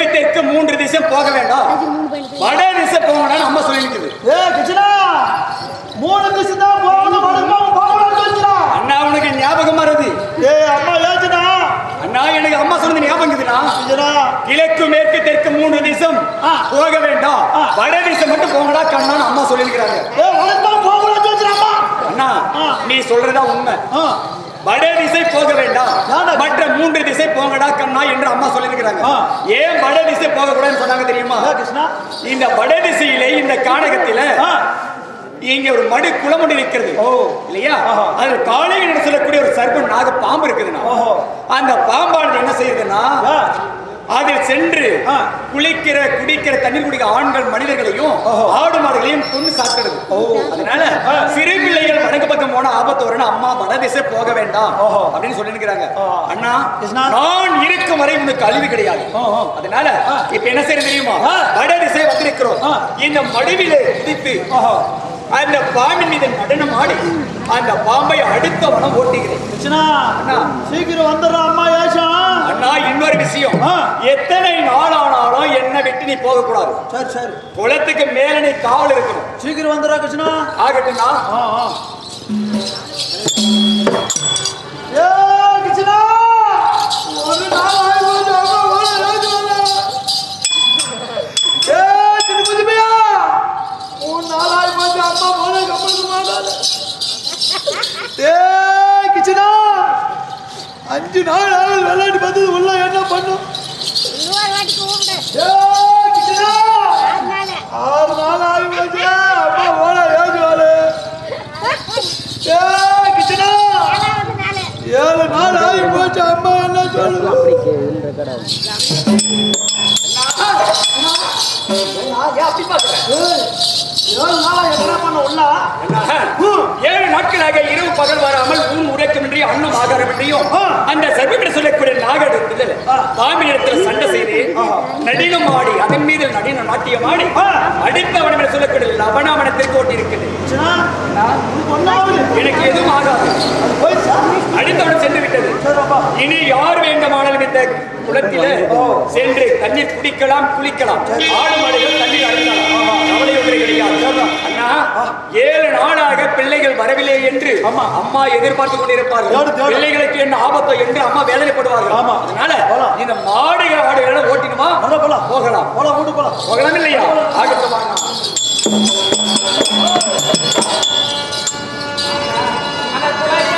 போக வேண்டாம். வட திசை போகணும்னு அம்மா சொல்லி இருக்குது ஏ கிருஷ்ணா! மூணு திசை தான் போகணும் வடக்கு போகணும்னு சொல்லிக்கிறா அண்ணா உனக்கு ஞாபகம் வருது ஏ அம்மா ஏச்சுனா அண்ணா எனக்கு அம்மா சொன்னது ஞாபகம் இருக்குதுண்ணா. கிழக்கு மேற்கு தெற்கு மூணு திசம். போக வேண்டாம். வட திசை மட்டும் போங்கடா கண்ணான்னு அம்மா சொல்லியிருக்கிறாங்க. ஏ வடக்கு போகணும்னு சொல்லிக்கிறாம்மா அண்ணா. நீ சொல்றதா உண்மை. வட திசை போக வேண்டாம். மற்ற மூன்று திசை போங்கடா கண்ணா என்று அம்மா சொல்லியிருக்கிறாங்க. ஏன் வட திசை போக கூடாதுன்னு சொன்னாங்க தெரியுமா கிருஷ்ணா இந்த வட திசையிலே இந்த கானகத்தில ஆ இங்க ஒரு மடு குளம் ஒன்று இருக்கிறது ஓ. இல்லையா. அது காளைகள் என்று சொல்லக்கூடிய ஒரு சர்ப்ப நாக பாம்பு இருக்குதுண்ணா ஓஹோ. அந்த பாம்பானது என்ன செய்யுதுன்னா. அதில் சென்று. குளிக்கிற குடிக்கிற தண்ணீர் குடிக்கிற ஆண்கள் மனிதர்களையும். ஆடு மாடுகளையும் கொண்டு சாப்பிடுது. அதனால சிறு பிள்ளைகள் பக்கம் போன ஆபத்து வரணும் அம்மா வடதிசை போக வேண்டாம். அப்படின்னு ஆ. அண்ணா. நான் இருக்கும் வரை உனக்கு அழிவு கிடையாது. அதனால. இப்ப என்ன செய்ய தெரியுமா ஆ. வடதிசை வந்திருக்கிறோம். இந்த மடுவிலே குதித்து அந்த பாம்பின் மீது நடனம் ஆடி அந்த பாம்பை அடுத்த வனம் ஓட்டுகிறேன். சீக்கிரம் வந்துடுறா அம்மா ஏச்சா அண்ணா இன்னொரு விஷயம். எத்தனை நாள் ஆனாலும் என்ன விட்டு நீ போக கூடாது சரி சரி குளத்துக்கு மேல நீ காவல் இருக்கணும் சீக்கிரம் வந்துடுறா கிருஷ்ணா ஆகட்டும்னா அஞ்சு நாள் விளையாட்டு பார்த்தது உள்ள என்ன பண்ணும் ஏ கிருஷ்ணா ஆறு நாள் ஆகி போச்சு அம்மா போன ஏச்சு வரல ஏ கிருஷ்ணா ஏழு போச்சு அம்மா என்ன நாட்களாக இரவு பகல் வராமல் ஊன் உறக்கமின்றி அன்னம் ஆகாரமின்றியும். அந்த சர்வீட்டு சொல்லக்கூடிய ஆ. பாம்பினிடத்தில் சண்டை செய்து நடினம் ஆடி அதன் மீது நடின நாட்டியம் ஆடி ஆ. அடுத்தவன் என்று சொல்லக்கூடிய லவணாவனத்திற்கு ஓட்டி இருக்குது எனக்கு எதுவும் ஆகாது இனி யார் வேண்டுமானாலும் இந்த குளத்தில சென்று தண்ணீர் குடிக்கலாம் குளிக்கலாம். ஆடு மாடுகள் தண்ணீர் அடிக்கலாம். கவலை ஒன்று கிடையாது அண்ணா ஏழு நாளாக பிள்ளைகள் வரவில்லை என்று ஆமா. அம்மா எதிர்பார்த்து கொண்டிருப்பார்கள். பிள்ளைகளுக்கு என்ன ஆபத்தோ என்று அம்மா வேதனைப்படுவார்கள். ஆமா. அதனால. இந்த மாடுகள் ஆடுகளை ஓட்டினுமா? போகலாம். போலாம் போகலாம் இல்லையா? ஆகட்டும் வாங்க.